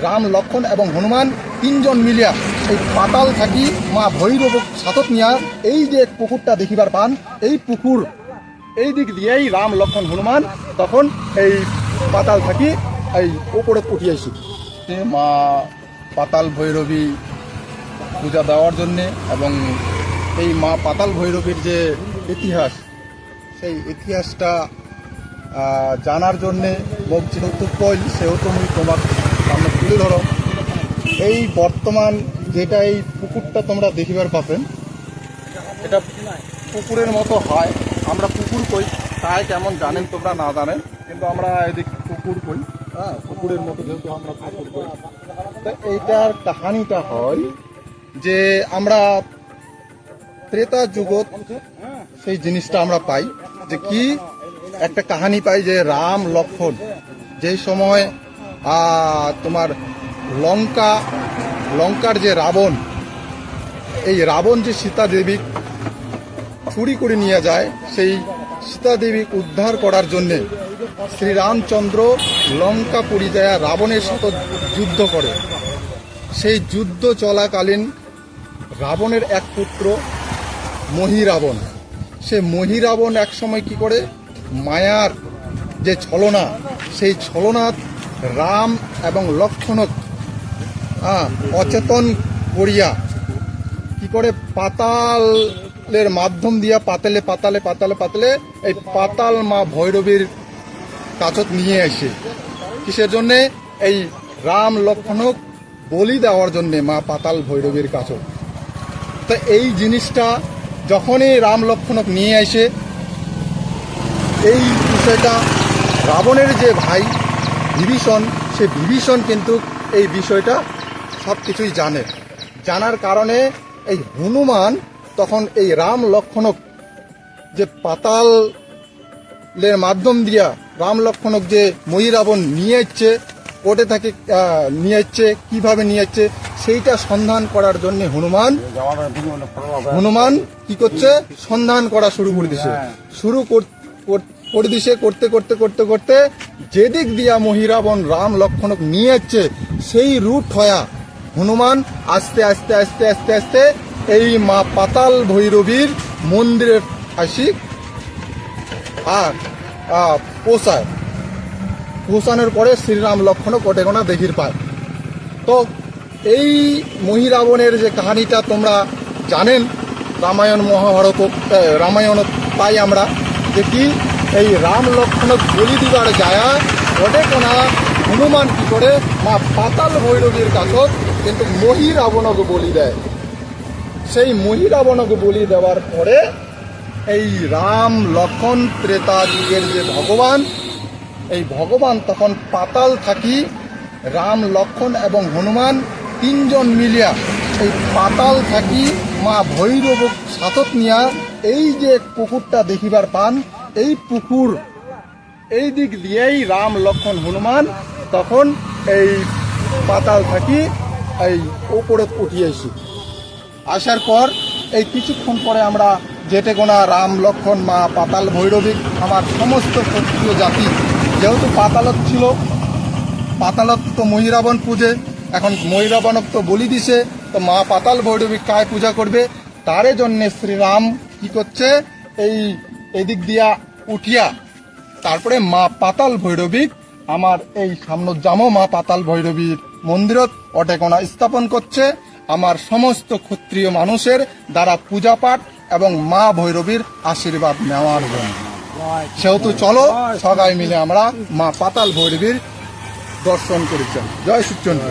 রাম, লক্ষণ এবং হনুমান তিনজন মিলিয়া এই পাতাল থাকি মা ভৈরব সাতত নিয়া এই যে পুকুরটা দেখিবার পান, এই পুকুর এই দিক দিয়েই রাম, লক্ষণ, হনুমান তখন এই পাতাল থাকি এই ওপরে উঠিয়েছি মা পাতাল ভৈরবী পূজা দেওয়ার জন্যে এবং এই মা পাতাল ভৈরবীর যে ইতিহাস, সেই ইতিহাসটা জানার জন্যে মোক যেহেতু কইল, সেহেতু মুই তোমার সামনে তুলে ধরো। এই বর্তমান যেটা এই পুকুরটা তোমরা দেখিবার পাবেন, এটা পুকুরের মতো হয়। আমরা পুকুর কই, তাই কেমন জানেন তোমরা না জানেন, কিন্তু আমরা এদিক পুকুর কই। হ্যাঁ পুকুরের মতো যেহেতু আমরা পুকুর কই। তো এইটার কাহানিটা হয় যে আমরা ত্রেতা যুগত সেই জিনিসটা আমরা পাই, যে কি? একটা কাহানি পাই যে রাম লক্ষণ, যেই সময় তোমার লঙ্কা, লঙ্কার যে রাবণ, এই রাবণ যে সীতা দেবী চুরি করে নিয়ে যায়, সেই সীতা দেবী উদ্ধার করার জন্যে শ্রীরামচন্দ্র লঙ্কা পরিযায়া রাবণের সাথে যুদ্ধ করে। সেই যুদ্ধ চলাকালীন রাবণের এক পুত্র মহিরাবণ। সে মহিরাবণ এক সময় কি করে? মায়ার যে ছলনা, সেই ছলনাত রাম এবং লক্ষণক আহ, অচেতন করিয়া কি করে পাতালের মাধ্যম দিয়া পাতালে পাতালে পাতালে পাতালে এই পাতাল মা ভৈরবীর কাছত নিয়ে আসে। কিসের জন্যে? এই রাম লক্ষণক বলি দেওয়ার জন্যে মা পাতাল ভৈরবীর কাছত তো এই জিনিসটা যখনই রাম লক্ষণক নিয়ে আসে এই বিষয়টা রাবণের যে ভাই বিভীষণ সে বিভীষণ কিন্তু এই বিষয়টা সব কিছুই জানে। জানার কারণে এই হনুমান তখন এই রাম লক্ষণক যে পাতালের মাধ্যম দিয়া রাম লক্ষণক যে ময়ূরাবণ নিয়ে এসছে কোর্টে থেকে নিয়ে যাচ্ছে কীভাবে নিয়ে যাচ্ছে সেইটা সন্ধান করার জন্য হনুমান হনুমান কি করছে? সন্ধান করা শুরু করে দিছে। শুরু কর- কর- করে দিছে করতে করতে করতে করতে যেদিক দিয়া মহিরাবণ রাম লক্ষণক নিয়ে সেই রুট হয়া হনুমান আস্তে আস্তে আস্তে আস্তে আস্তে এই মা পাতাল ভৈরবীর মন্দিরে আসি আর আহ, পৌঁছায় পৌঁছানোর পরে শ্রীরাম লক্ষণ কোটেগোনা দেখির পায়। তো এই মহিরাবণের যে কাহিনীটা তোমরা জানেন রামায়ণ মহাভারত রামায়ণ পাই আমরা যে কি এই রাম লক্ষণ বলি দিবার যায়া ওটে কোনা হনুমান কি করে, মা পাতাল ভৈরবীর কাছত কিন্তু মহিরাবণকে বলি দেয়। সেই মহিরাবণকে বলি দেওয়ার পরে এই রাম লক্ষণ ত্রেতা যুগের যে ভগবান, এই ভগবান তখন পাতাল থাকি রাম লক্ষণ এবং হনুমান তিনজন মিলিয়া এই পাতাল থাকি মা ভৈরব সাতত নিয়া এই যে পুকুরটা দেখিবার পান এই পুকুর এই দিক দিয়েই রাম লক্ষণ হনুমান, তখন এই পাতাল থাকি এই ওপরে উঠিয়েছি আসার পর এই কিছুক্ষণ পরে আমরা যেটে গোনা রাম লক্ষণ মা, পাতাল, ভৈরবী, আমার সমস্ত ক্ষত্রিয় জাতি, যেহেতু পাতালত ছিল, পাতালত তো মহিরাবণ পূজে, এখন মহিরাবণক তো বলি দিছে, তো মা পাতাল, ভৈরবী কায় পূজা করবে? তারে জন্যে শ্রীরাম কি করছে? এই এদিক দিয়া উঠিয়া তারপরে মা পাতাল ভৈরবী আমার এই সামনের জামো মা পাতাল ভৈরবীর মন্দিরত অটেকোনা স্থাপন করছে। আমার সমস্ত ক্ষত্রিয় মানুষের দ্বারা পূজা পাঠ এবং মা ভৈরবীর আশীর্বাদ নেওয়ার জন্য। সেহেতু চলো সবাই মিলে আমরা মা পাতাল ভৈরবীর দর্শন করেছেন জয় সূর্যন্ত